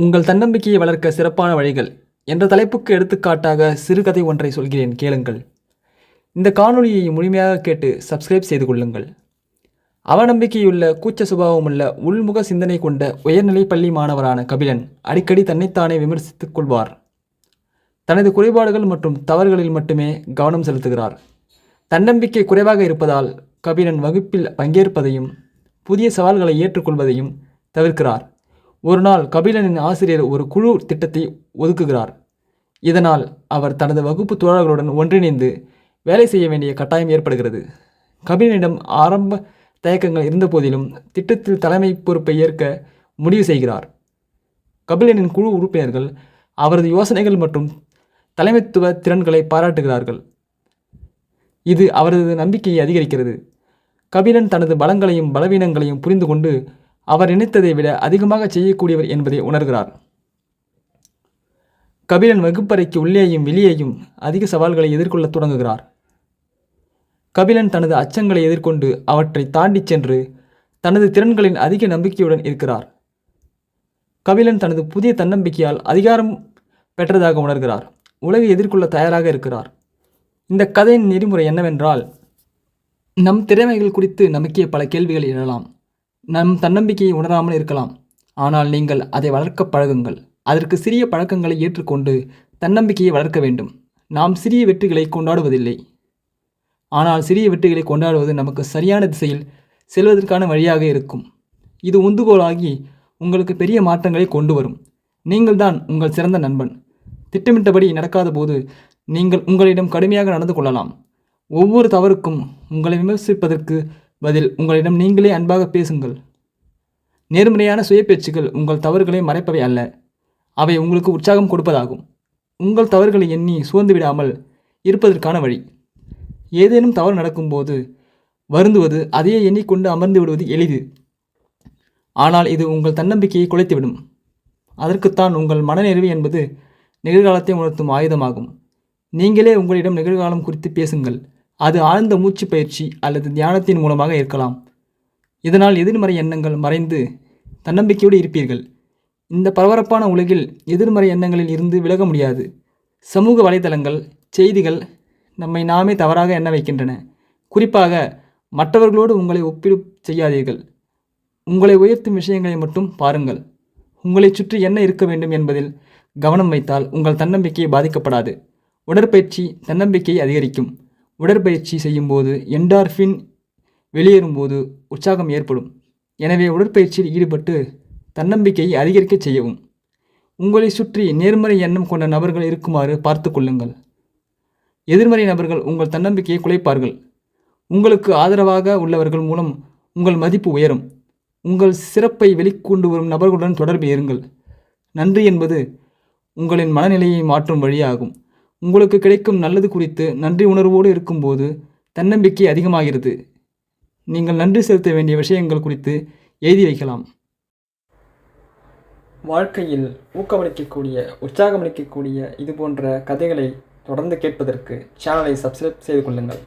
உங்கள் தன்னம்பிக்கையை வளர்க்க சிறப்பான வழிகள் என்ற தலைப்புக்கு எடுத்துக்காட்டாக சிறுகதை ஒன்றை சொல்கிறேன் கேளுங்கள். இந்த காணொளியை முழுமையாக கேட்டு சப்ஸ்கிரைப் செய்து கொள்ளுங்கள். அவநம்பிக்கையுள்ள கூச்ச சுபாவமுள்ள உள்முக சிந்தனை கொண்ட உயர்நிலைப் பள்ளி மாணவரான கபிலன் அடிக்கடி தன்னைத்தானே விமர்சித்துக் கொள்வார். தனது குறைபாடுகள் மற்றும் தவறுகளில் மட்டுமே கவனம் செலுத்துகிறார். தன்னம்பிக்கை குறைவாக இருப்பதால் கபிலன் வகுப்பில் பங்கேற்பதையும் புதிய சவால்களை ஏற்றுக்கொள்வதையும் தவிர்க்கிறார். ஒரு நாள் கபிலனின் ஆசிரியர் ஒரு குழு திட்டத்தை ஒதுக்குகிறார். இதனால் அவர் தனது வகுப்பு தோழர்களுடன் ஒன்றிணைந்து வேலை செய்ய வேண்டிய கட்டாயம் ஏற்படுகிறது. கபிலனிடம் ஆரம்ப தயக்கங்கள் இருந்தபோதிலும் திட்டத்தில் தலைமை பொறுப்பை ஏற்க முடிவு செய்கிறார். கபிலனின் குழு உறுப்பினர்கள் அவரது யோசனைகள் மற்றும் தலைமைத்துவ திறன்களை பாராட்டுகிறார்கள். இது அவரது நம்பிக்கையை அதிகரிக்கிறது. கபிலன் தனது பலங்களையும் பலவீனங்களையும் புரிந்து கொண்டு அவர் நினைத்ததை விட அதிகமாக செய்யக்கூடியவர் என்பதை உணர்கிறார். கபிலன் வகுப்பறைக்கு உள்ளேயும் வெளியேயும் அதிக சவால்களை எதிர்கொள்ளத் தொடங்குகிறார். கபிலன் தனது அச்சங்களை எதிர்கொண்டு அவற்றை தாண்டிச் சென்று தனது திறன்களின் அதிக நம்பிக்கையுடன் இருக்கிறார். கபிலன் தனது புதிய தன்னம்பிக்கையால் அதிகாரம் பெற்றதாக உணர்கிறார். உலகை எதிர்கொள்ள தயாராக இருக்கிறார். இந்த கதையின் நெறிமுறை என்னவென்றால் நம் திறமைகள் குறித்து நமக்கே பல கேள்விகள் எழலாம் நம் தன்னம்பிக்கையை உணராமல் இருக்கலாம். ஆனால் நீங்கள் அதை வளர்க்க பழகுங்கள். அதற்கு சிறிய பழக்கங்களை ஏற்றுக்கொண்டு தன்னம்பிக்கையை வளர்க்க வேண்டும். நாம் சிறிய வெற்றிகளை கொண்டாடுவதில்லை. ஆனால் சிறிய வெற்றிகளை கொண்டாடுவது நமக்கு சரியான திசையில் செல்வதற்கான வழியாக இருக்கும். இது உந்துகோலாகி உங்களுக்கு பெரிய மாற்றங்களை கொண்டு வரும். நீங்கள்தான் உங்கள் சிறந்த நண்பன். திட்டமிட்டபடி நடக்காத போது நீங்கள் உங்களிடம் கடுமையாக நடந்து கொள்ளலாம். ஒவ்வொரு தவறுக்கும் உங்களை விமர்சிப்பதற்கு பதில் உங்களிடம் நீங்களே அன்பாக பேசுங்கள். நேர்மறையான சுயபேச்சுக்கள் உங்கள் தவறுகளை மறைப்பவை அல்ல. அவை உங்களுக்கு உற்சாகம் கொடுப்பதாகும். உங்கள் தவறுகளை எண்ணி சோர்ந்து விடாமல் இருப்பதற்கான வழி. ஏதேனும் தவறு நடக்கும்போது வருந்துவது அதையே எண்ணிக்கொண்டு அமர்ந்து விடுவது எளிது. ஆனால் இது உங்கள் தன்னம்பிக்கையை குலைத்துவிடும். அதற்குத்தான் உங்கள் மனநிறைவு என்பது நிகழ்காலத்தை உணர்த்தும் ஆயுதமாகும். நீங்களே உங்களிடம் நிகழ்காலம் குறித்து பேசுங்கள். அது ஆழ்ந்த மூச்சு பயிற்சி அல்லது தியானத்தின் மூலமாக இருக்கலாம். இதனால் எதிர்மறை எண்ணங்கள் மறைந்து தன்னம்பிக்கையோடு இருப்பீர்கள். இந்த பரபரப்பான உலகில் எதிர்மறை எண்ணங்களில் இருந்து விலக முடியாது. சமூக வலைதளங்கள் செய்திகள் நம்மை நாமே தவறாக எண்ண வைக்கின்றன. குறிப்பாக மற்றவர்களோடு உங்களை ஒப்பிடு செய்யாதீர்கள். உங்களை உயர்த்தும் விஷயங்களை மட்டும் பாருங்கள். உங்களை சுற்றி என்ன இருக்க வேண்டும் என்பதில் கவனம் வைத்தால் உங்கள் தன்னம்பிக்கை பாதிக்கப்படாது. உடற்பயிற்சி தன்னம்பிக்கையை அதிகரிக்கும். உடற்பயிற்சி செய்யும்போது என்டார்ஃபின் வெளியேறும்போது உற்சாகம் ஏற்படும். எனவே உடற்பயிற்சியில் ஈடுபட்டு தன்னம்பிக்கையை அதிகரிக்க செய்யவும். உங்களை சுற்றி நேர்மறை எண்ணம் கொண்ட நபர்கள் இருக்குமாறு பார்த்து கொள்ளுங்கள். எதிர்மறை நபர்கள் உங்கள் தன்னம்பிக்கையை குலைப்பார்கள். உங்களுக்கு ஆதரவாக உள்ளவர்கள் மூலம் உங்கள் மதிப்பு உயரும். உங்கள் சிறப்பை வெளிக்கொண்டு வரும் நபர்களுடன் தொடர்பு இருங்கள் நன்றி என்பது உங்களின் மனநிலையை மாற்றும் வழியாகும். உங்களுக்கு கிடைக்கும் நல்லது குறித்து நன்றி உணர்வோடு இருக்கும்போது தன்னம்பிக்கை அதிகமாகிறது. நீங்கள் நன்றி செலுத்த வேண்டிய விஷயங்கள் குறித்து எழுதி வைக்கலாம். வாழ்க்கையில் ஊக்கமளிக்கக்கூடிய உற்சாகமளிக்கக்கூடிய இது போன்ற கதைகளை தொடர்ந்து கேட்பதற்கு சேனலை சப்ஸ்கிரைப் செய்து கொள்ளுங்கள்.